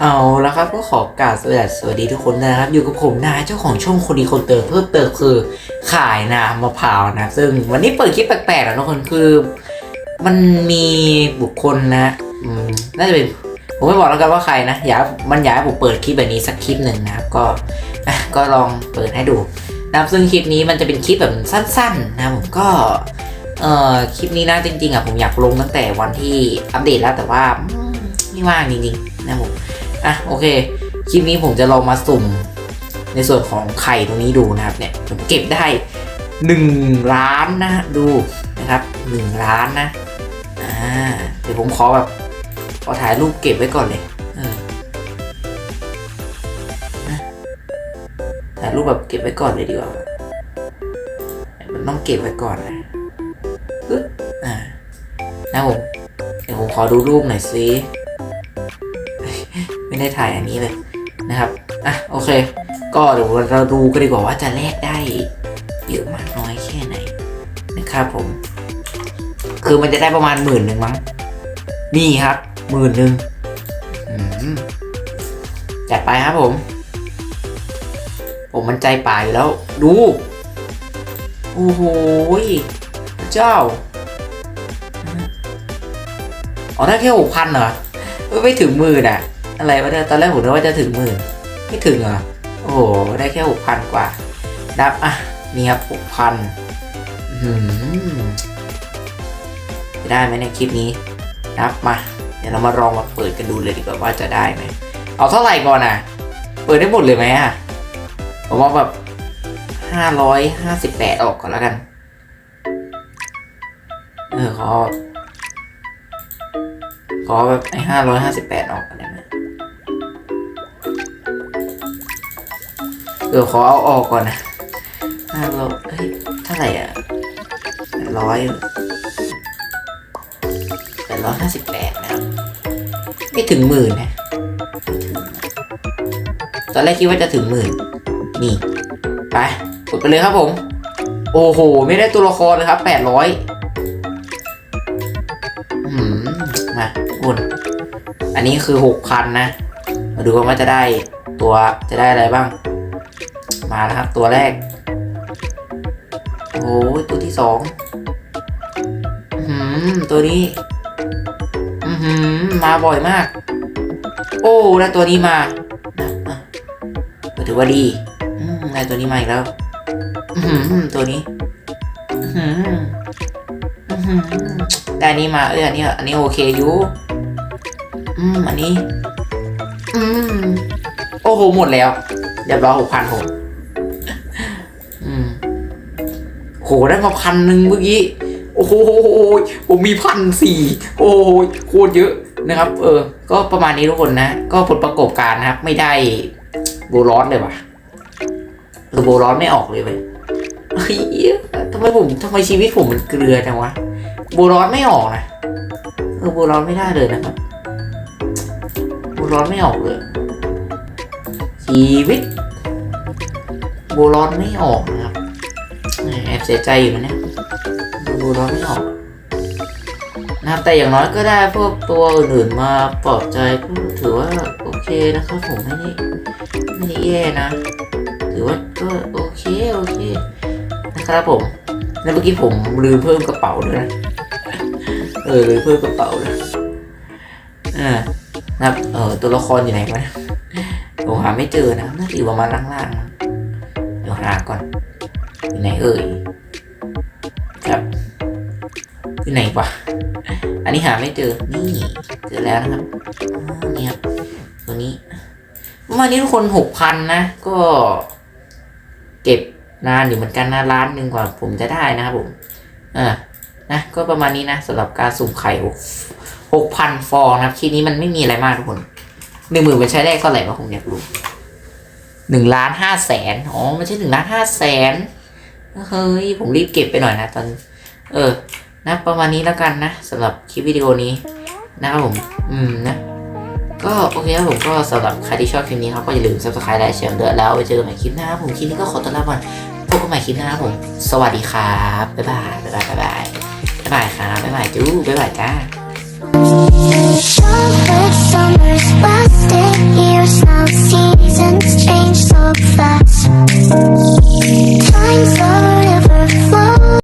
เอาแล้วครับก็ขอกราบสวัสดีทุกคนนะครับ อยู่กับผมนายเจ้าของช่องคนดีคนเติมเพิ่มเติมคือขายน้ำมะพร้าวนะซึ่งวันนี้เปิดคลิปแปลกๆนะทุกคนคือมันมีบุคคลนะอืมน่าจะเป็นผมไม่บอกแล้วกันว่าใครนะอยากมันอยากให้ผมเปิดคลิปแบบนี้สักคลิปหนึ่งนะครับก็ก็ลองเปิดให้ดูนะครับซึ่งคลิปนี้มันจะเป็นคลิปแบบสั้น ๆ นะผมก็เอ่อคลิปนี้นะจริงๆอะผมอยากลงตั้งแต่วันที่อัปเดตแล้วแต่ว่าไม่ว่างจริงๆนะผม อะโอเค คลิปนี้ผมจะลองมาสุ่ม ในส่วนของไข่ตรงนี้ดูนะครับเนี่ยผมเก็บได้หนึ่งล้านนะดูนะครับหนึ่งล้านนะอ่าเดี๋ยวผมขอแบบขอถ่ายรูปเก็บไว้ก่อนเลยเออถ่ายรูปแบบเก็บไว้ก่อนเลยดีกว่ามันต้องเก็บไว้ก่อนนะปึ๊บอ่านะผมเดี๋ยวผมขอดูรูปหน่อยสิ ไม่ได้ถ่ายอันนี้เลยนะครับอะโอเค ก็เดี๋ยวเราดูกันดีกว่าว่าจะแลกได้เยอะมากน้อยแค่ไหนนะครับผม คือมันจะได้ประมาณหมื่นหนึ่งมั้งนี่ครับหมื่นหนึ่งจัดไปครับผม ผมมันใจป่าอยู่แล้ว ดูโอ้โหยเจ้าอ๋อได้แค่หกพันเหรอ ไม่ถึงหมื่นอะ อะไรวะเนี่ยตอนแรกผมนึกว่าจะถึงหมื่นไม่ถึงเหรอโอ้โห ได้แค่หกพันกว่านับอะนี่ครับหกพันได้ไหมในคลิปนี้นับมา เดี๋ยวเรามาลองมาเปิดกันดูเลยดีกว่าว่าจะได้ไหมเอาเท่าไหร่ก่อนอะ เปิดได้หมดเลยไหมอะผมว่าแบบห้าร้อยห้าสิบแปดออกก่อนแล้วกัน เออขอขอแบบไอ้ห้าร้อยห้าสิบแปดออกกันได้ไหม เออขอเอาออกก่อนนะห้าร้อยเฮ้ยเท่าไหร่อะร้อยแปดร้อยห้าสิบแปดนะครับไม่ถึงหมื่นนะตอนแรกคิดว่าจะถึงหมื่นนี่ ไปกดไปเลยครับผม โอ้โห ไม่ได้ตัวละครเลยครับแปดร้อยอืมมาอุ่นอันนี้คือหกพันนะ มาดูกันว่าจะได้ตัวจะได้อะไรบ้าง มาแล้วครับ ตัวแรก โอ้ยตัวที่สองอืมตัวนี้หือมาบ่อยมาก โอ้ได้ตัวนี้มาถือว่าดีอืมได้ตัวนี้มาอีกแล้วหือตัวนี้หืออือหือแต่อันนี้มาเอออันนี้อันนี้โอเคอยู่อืมอันนี้ อืมโอ้โหหมดแล้วเรียบร้อยหกพันหก โหได้มาพันหนึ่งเมื่อกี้โอ้โหผมมีพันสี่โอ้โหโคตรเยอะนะครับ เออ ก็ประมาณนี้ทุกคนนะ ก็ผลประกอบการนะครับ ไม่ได้โบร้อนเลยว่ะหรือโบร้อนไม่ออกเลยเว้ยเฮ้ยทำไมผมทำไมชีวิตผมมันเกลือจังวะโบูร้อนไม่ออกนะเออโบูร้อนไม่ได้เลยนะครับโบูร้อนไม่ออกเลยชีวิตโบูร้อนไม่ออกนะ สียใจอยู่นะเนี่ยบูร้อนไม่ออกนะครับแต่อย่างน้อยก็ได้พวกตัวอื่นมาปลอบใจถือว่าโอเคนะครับผมไม่ได้ไม่ได้แย่นะถือว่าก็โอเคโอเคนะครับผมแล้วเมื่อกี้ผมลืมเพิ่มกระเป๋าด้วยนะเออเลยเพิ่มกระเป๋าเลยอ่านะครับเออตัวละครอยู่ไหนวะผมหาไม่เจอนะน่าจะอยู่ประมาณล่างๆนะเดี๋ยวหาก่อน ไหนเอ่ยครับอยู่ไหนวะอันนี้หาไม่เจอ นี่เจอแล้วนะครับอ๋อนี่ครับตัวนี้ประมาณนี้ทุกคนหกพันนะก็ เก็บนานอยู่เหมือนกันนะล้านหนึ่งกว่าผมจะได้นะครับผมอ่านะก็ประมาณนี้นะสำหรับการสุ่มไข่หกพันฟองนะครับทีนี้มันไม่มีอะไรมากทุกคนหนึ่งหมื่นเป็นใช้ได้เท่าไหร่วะผมอยากรู้หนึ่งล้านห้าแสนอ๋อไม่ใช่หนึ่งล้านห้าแสน เฮ้ยผมรีบเก็บไปหน่อยนะตอน เออ นะ ประมาณนี้แล้วกันนะสำหรับคลิปวิดีโอนี้นะครับผมอืมนะ ก็โอเคครับผมก็สำหรับใครที่ชอบคลิปนี้ครับก็อย่าลืม subscribe และแชร์เดือแล้วไว้เจอกันใหม่คลิปหน้าผมคลิปนี้ก็ขอต้อนรับก่อนพบกันใหม่คลิปหน้าครับผม สวัสดีครับบ๊ายบายบ๊ายบายบ๊ายบายบ๊ายบายครับบ๊ายบายจู๊บ๊ายบายจ้า